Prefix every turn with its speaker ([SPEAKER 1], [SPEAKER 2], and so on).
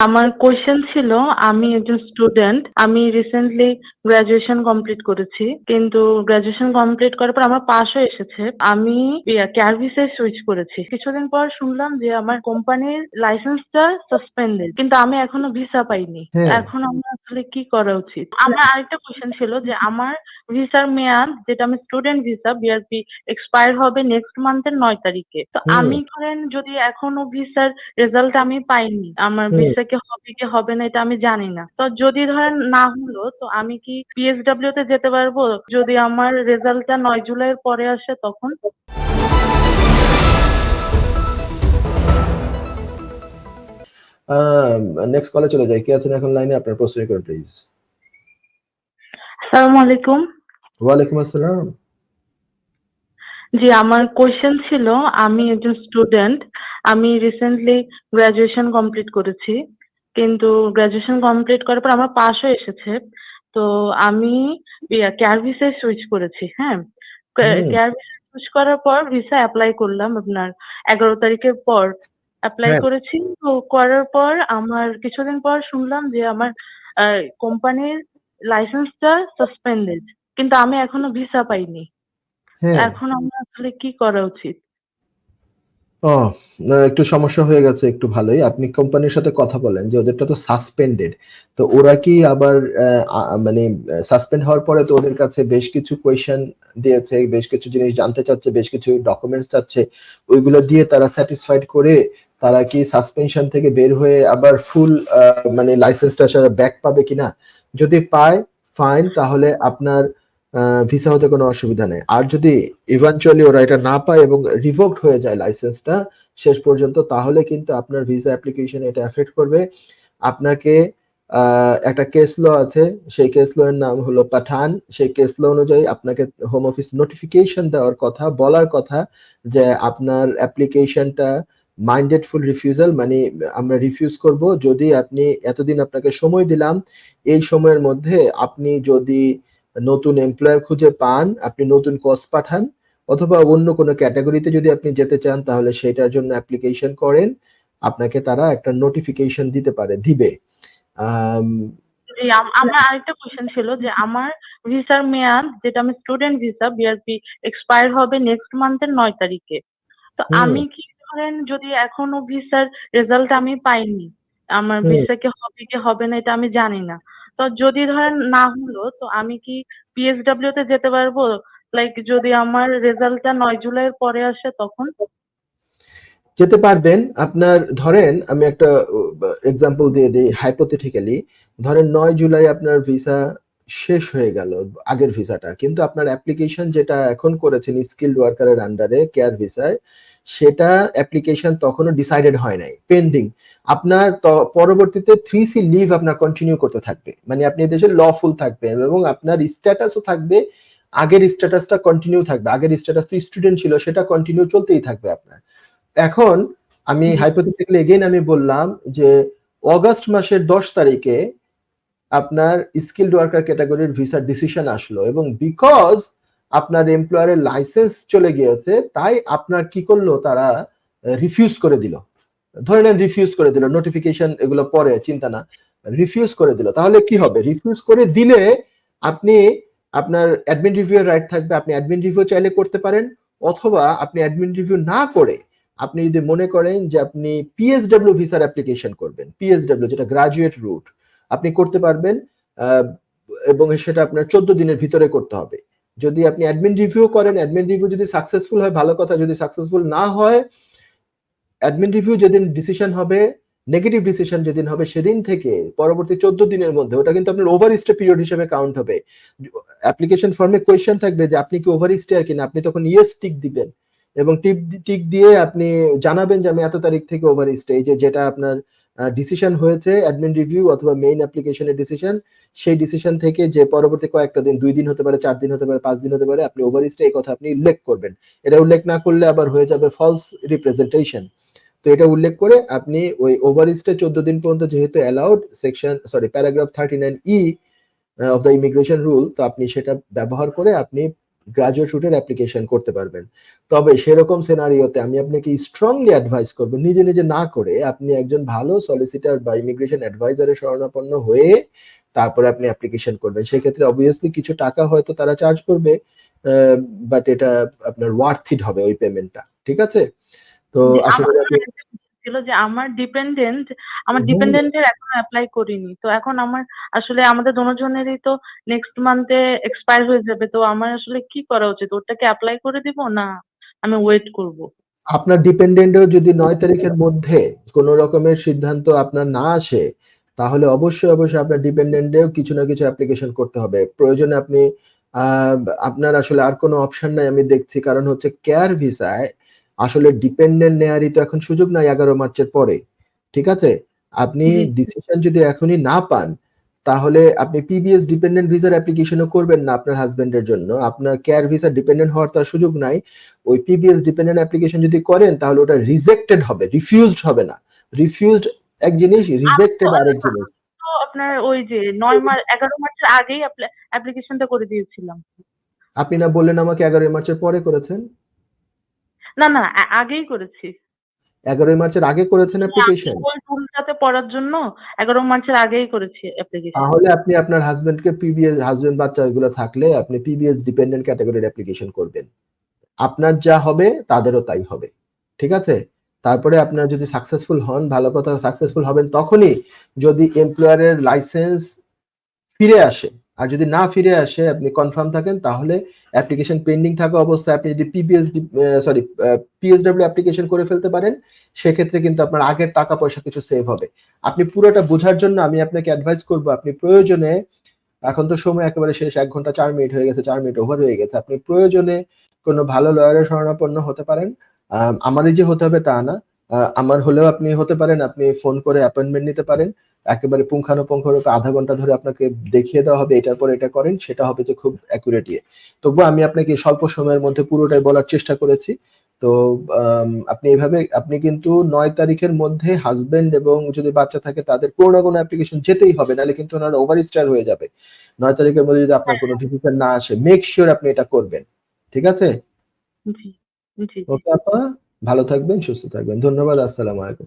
[SPEAKER 1] আমার কোয়েশ্চেন ছিল আমি একজন স্টুডেন্ট আমি রিসেন্টলি গ্রাজুয়েশন কমপ্লিট করেছি কিন্তু গ্রাজুয়েশন কমপ্লিট করার পর আমার পাস হয়ে এসেছে। আমি কেয়ার সুইচ করেছি। কিছুদিন পর শুনলাম যে আমার কোম্পানির লাইসেন্সটা সাসপেন্ডেড কিন্তু আমি এখনও ভিসা পাইনি।
[SPEAKER 2] হ্যাঁ।
[SPEAKER 1] এখন আমার আসলে কি করা উচিত? আমার আরেকটা কোয়েশ্চেন ছিল যে আমার ভিসার মেয়াদ যেটা আমি স্টুডেন্ট ভিসা বিআরপি এক্সপায়ার হবে নেক্সট মান্থের নয় তারিখে। তো আমি ধরেন যদি এখনও ভিসার রেজাল্ট আমি পাইনি আমার ভিসা কি হবে কি হবে না এটা আমি জানি না। তো যদি ধরেন না হলো তো আমি কি পিএসডব্লিউ তে যেতে পারব? যদি আমার রেজাল্টটা নয় জুলাইয়ের পরে আসে তখন?
[SPEAKER 2] নেক্সট কলে চলে যাই। কে আছেন এখন লাইনে আপনার প্রশ্ন করুন প্লিজ
[SPEAKER 1] আসসালামু আলাইকুম।
[SPEAKER 2] ওয়ালাইকুম আসসালাম।
[SPEAKER 1] জি আমার কোয়েশ্চেন ছিল আমি একজন স্টুডেন্ট আমি রিসেন্টলি গ্রাজুয়েশন কমপ্লিট করেছি। কিন্তু গ্রাজুয়েশন কমপ্লিট করার পর আমার পাস হয়ে এসেছে। তো আমি কেয়ার ভিসায় সুইচ করেছি হ্যাঁ। কেয়ার ভিসা সুইচ করার পর ভিসা অ্যাপ্লাই করলাম আপনার এগারো তারিখের পর। অ্যাপ্লাই। করেছি তো করার পর আমার কিছুদিন পর শুনলাম যে আমার কোম্পানির লাইসেন্সটা সাসপেন্ডেড কিন্তু আমি এখনও ভিসা পাইনি।
[SPEAKER 2] হ্যাঁ।
[SPEAKER 1] এখন আমার আসলে কি করা উচিত?
[SPEAKER 2] ও একটু সমস্যা হয়ে গেছে, একটু ভালোই। আপনি কোম্পানির সাথে কথা বলেন যে ওদেরটা তো সাসপেন্ডেড তো ওরা কি আবার মানে সাসপেন্ড হওয়ার পরে তো ওদের কাছে বেশ কিছু কোয়েশন দিয়েছে, বেশ কিছু জিনিস জানতে চাচ্ছে, বেশ কিছু ডকুমেন্টস চাচ্ছে। ওইগুলো দিয়ে তারা স্যাটিসফাইড করে তারা কি সাসপেনশন থেকে বের হয়ে আবার ফুল মানে লাইসেন্সটা ব্যাক পাবে কিনা? যদি পায় ফাইন তাহলে আপনার ভিসা হতে কোনো অসুবিধা নেই। আর যদি ইভেনচুয়ালি ওরা এটা না পায় এবং রিভোকড হয়ে যায় লাইসেন্সটা শেষ পর্যন্ত, তাহলে কিন্তু আপনার ভিসা অ্যাপ্লিকেশন এটা এফেক্ট করবে। আপনাকে একটা কেস ল আছে, সেই কেস ল এর নাম হলো পাঠান সেই কেস ল অনুযায়ী আপনাকে হোম অফিস নোটিফিকেশন দেওয়ার কথা, বলার কথা যে আপনার অ্যাপ্লিকেশনটা মাইন্ডেড ফুল রিফিউজাল মানে আমরা রিফিউজ করব। যদি আপনি এতদিন আপনাকে সময় দিলাম, এই সময়ের মধ্যে আপনি যদি নতুন এমপ্লয়ার খুঁজে পান আপনি নতুন কোর্স পাঠান অথবা অন্য কোনো ক্যাটাগরিতে যদি আপনি যেতে চান তাহলে সেটার জন্য অ্যাপ্লিকেশন করেন আপনাকে তারা একটা নোটিফিকেশন দিতে পারে দিবে। আম,
[SPEAKER 1] আমার আরেকটা কোয়েশ্চেন ছিল যে আমার ভিসার মেয়াদ যেটা আমি স্টুডেন্ট ভিসা বিআরপি এক্সপায়ার হবে নেক্সট মান্থের নয় তারিখে। তো আমি কি ধরেন যদি এখনও ভিসার রেজাল্ট আমি পাইনি আমার ভিসা কি হবে কি হবে না এটা আমি জানি না। তো যদি ধরেন না হলো, তো আমি কি পিএসডব্লিউ তে যেতে পারব? লাইক যদি আমার রেজাল্টটা নয় জুলাইয়ের পরে আসে তখন?
[SPEAKER 2] যেতে পারবেন। আপনার ধরেন, আমি একটা এক্সাম্পল দিয়ে দিই হাইপোথেটিক্যালি ধরেন নয় জুলাই আপনার ভিসা শেষ হয়ে গেল, আগের ভিসাটা কিন্তু আপনার অ্যাপ্লিকেশন যেটা এখন করেছেন স্কিল্ড ওয়ার্কারের আন্ডারে কেয়ার ভিসায় সেটা অ্যাপ্লিকেশন তখনও ডিসাইডেড হয় নাই পেন্ডিং আপনার পরবর্তীতে থ্রি সি লিভ আপনার কন্টিনিউ করতে থাকবে। মানে আপনি দেশে লফুল থাকবেন এবং আপনার স্ট্যাটাসও থাকবে আগের স্ট্যাটাসটা কন্টিনিউ থাকবে। আগের স্ট্যাটাস তো স্টুডেন্ট ছিল সেটা কন্টিনিউ চলতেই থাকবে আপনার। এখন আমি। হাইপোথেটিক্যালি এগেইন আমি বললাম যে অগস্ট মাসের দশ তারিখে আপনার স্কিল্ড ওয়ার্কার ক্যাটাগরির ভিসার ডিসিশন আসলো এবং বিকজ আপনার এমপ্লয়ারের লাইসেন্স চলে গিয়েছে, তাই আপনার কি করল? তারা রিফিউজ করে দিল। ধরে নেন রিফিউজ করে দিল নোটিফিকেশন এগুলো পরে, চিন্তা না। রিফিউজ করে দিল। তাহলে কি হবে? রিফিউজ করে দিলে আপনি, আপনার অ্যাডমিন রিভিউ রাইট থাকবে। আপনি অ্যাডমিন রিভিউ চাইলে করতে পারেন, অথবা আপনি অ্যাডমিন রিভিউ না করে আপনি যদি মনে করেন যে আপনি পিএসডব্লিউ ভিসার অ্যাপ্লিকেশন করবেন পিএসডব্লিউ যেটা গ্রাজুয়েট রুট আপনি করতে পারবেন এবং সেটা আপনার চোদ্দ দিনের ভিতরে করতে হবে। যদি আপনি অ্যাডমিন রিভিউ করেন অ্যাডমিন রিভিউ যদি সাকসেসফুল হয়, ভালো কথা, যদি সাকসেসফুল না হয় অ্যাডমিন রিভিউ যেদিন ডিসিশন হবে নেগেটিভ ডিসিশন যেদিন হবে, সেদিন থেকে পরবর্তী চোদ্দ দিনের মধ্যে, ওটা কিন্তু আপনার ওভার স্টে পিরিয়ড হিসেবে কাউন্ট হবে। অ্যাপ্লিকেশন ফর্মে কোয়েশ্চেন থাকবে যে আপনি কি ওভার স্টে আর কিনা, আপনি তখন ইয়েস টিক দিবেন এবং টিপ টিক দিয়ে আপনি জানাবেন যে আমি এত তারিখ থেকে ওভার স্টে যে যেটা আপনার ডিসিশন হয়েছে অ্যাডমিন রিভিউ অথবা মেইন অ্যাপ্লিকেশনের ডিসিশন সেই ডিসিশন থেকে যে পরবর্তী কয়েকটা দিন, দুই দিন হতে পারে, চার দিন হতে পারে, পাঁচ দিন হতে পারে, আপনি ওভার স্টে এই কথা আপনি উল্লেখ করবেন। এটা উল্লেখ না করলে আবার হয়ে যাবে ফলস রিপ্রেজেন্টেশন তো এটা উল্লেখ করে আপনি ওই ওভার স্টে চোদ্দ দিন পর্যন্ত যেহেতু allowed section sorry paragraph thirty nine E of the immigration rule তো আপনি সেটা ব্যবহার করে আপনি গ্রাজুয়েট রুটের অ্যাপ্লিকেশন করতে পারবেন। তবে সেরকম সিনারিওতে আমি আপনাকে স্ট্রংলি অ্যাডভাইস করব নিজে নিজে না করে আপনি একজন ভালো সলিসিটার বা ইমিগ্রেশন অ্যাডভাইজারের শরণাপন্ন হয়ে তারপরে আপনি অ্যাপ্লিকেশন করবেন। সেক্ষেত্রে অবভিয়াসলি কিছু টাকা হয়তো তারা চার্জ করবে বাট এটা আপনার ওয়ার্থিট হবে ওই পেমেন্টটা ঠিক আছে? তো আশা করি আপনি
[SPEAKER 1] ছিল যে আমার ডিপেন্ডেন্ট আমার। ডিপেন্ডেন্টের এখনও অ্যাপ্লাই করিনি। তো এখন আমার আসলে আমাদের দুজনেরই তো নেক্সট মান্থে এক্সপায়ার হয়ে যাবে। তো আমার আসলে কি করা উচিত? ওটাকে অ্যাপ্লাই করে দিব না আমি ওয়েট করব?
[SPEAKER 2] আপনার ডিপেন্ডেন্টও যদি নয় তারিখের মধ্যে কোনো রকমের সিদ্ধান্ত আপনার না আসে তাহলে অবশ্যই অবশ্যই আপনার ডিপেন্ডেন্টেও কিছু না কিছু অ্যাপ্লিকেশন করতে হবে। প্রয়োজনে আপনি আপনার আসলে আর কোনো অপশন নাই আমি দেখছি। কারণ হচ্ছে কেয়ার ভিসায় আসলে ডিপেন্ডেন্ট নেয়ারই তো এখন সুযোগ নাই এগারো মার্চের পরে ঠিক আছে? আপনি ডিসিশন যদি এখনই না পান তাহলে আপনি পিবিএস ডিপেন্ডেন্ট ভিসার অ্যাপ্লিকেশনও করবেন না আপনার হাজবেন্ডের জন্য। আপনার কেয়ার ভিসা ডিপেন্ডেন্ট হওয়ার তার সুযোগ নাই। ওই পিবিএস ডিপেন্ডেন্ট অ্যাপ্লিকেশন যদি করেন তাহলে ওটা রিজেক্টেড হবে রিফিউজড হবে না। রিফিউজড এক জিনিস রিজেক্টেড আরেক জিনিস।
[SPEAKER 1] আপনার ওই যে নয় মাস এগারো মাসের আগেই অ্যাপ্লিকেশনটা করে দিয়েছিলাম।
[SPEAKER 2] আপনি না বললেন আমাকে এগারোই মার্চের পরে করেছেন?
[SPEAKER 1] না না আগেই করেছি।
[SPEAKER 2] এগারোই মার্চের আগে করেছেন অ্যাপ্লিকেশন
[SPEAKER 1] ওই পড়ার জন্য এগারো মাসের আগেই করেছি অ্যাপ্লিকেশন
[SPEAKER 2] তাহলে আপনি আপনার হাজবেন্ডকে পিবিএস হাজবেন্ড বাচ্চা এগুলো থাকলে আপনি পিবিএস ডিপেন্ডেন্ট ক্যাটাগরির অ্যাপ্লিকেশন করবেন। আপনার যা হবে তাদেরও তাই হবে। ঠিক আছে? তারপরে আপনার যদি সাকসেসফুল হন ভালো কথা সাকসেসফুল হবেন তখনই যদি এমপ্লয়ারের লাইসেন্স ফিরে আসে আর যদি না ফিরে আসে, আপনি কনফার্ম থাকেন, তাহলে অ্যাপ্লিকেশন পেন্ডিং থাকা অবস্থায় আপনি যদি পিবিএস সরি পিএসডব্লিউ অ্যাপ্লিকেশন করে ফেলতে পারেন, সেক্ষেত্রে কিন্তু আপনার আগের টাকা পয়সা কিছু সেভ হবে। আপনি পুরোটা বোঝার জন্য আমি আপনাকে অ্যাডভাইস করব, আপনি প্রয়োজনে, এখন তো সময় একেবারে শেষ, এক ঘণ্টা চার মিনিট হয়ে গেছে, চার মিনিট ওভার হয়ে গেছে, আপনি প্রয়োজনে কোনো ভালো লয়ারের শরণাপন্ন হতে পারেন। আমারই যে হতে হবে তা না। আমার হলেও আপনি হতে পারেন, আপনি ফোন করে অ্যাপয়েন্টমেন্ট নিতে পারেন। একেবারে পুঙ্খানুপুঙ্খ রূপে আধা ঘণ্টা ধরে আপনাকে দেখিয়ে দেওয়া হবে এটার পর এটা করেন সেটা হবে যে খুব অ্যাকুরেট ইয়ে। তবুও আমি আপনাকে স্বল্প সময়ের মধ্যে পুরোটাই বলার চেষ্টা করেছি। তো আপনি এইভাবে আপনি কিন্তু নয় তারিখের মধ্যে হাজবেন্ড এবং যদি বাচ্চা থাকে তাদের কোনো না কোনো অ্যাপ্লিকেশন যেতেই হবে নাহলে কিন্তু ওনারা ওভার স্টার হয়ে যাবে। নয় তারিখের মধ্যে যদি আপনার কোনো ডিসিশন না আসে মেক শিওর আপনি এটা করবেন। ঠিক আছে? ওকে আপা ভালো থাকবেন সুস্থ থাকবেন। ধন্যবাদ আসসালামু আলাইকুম।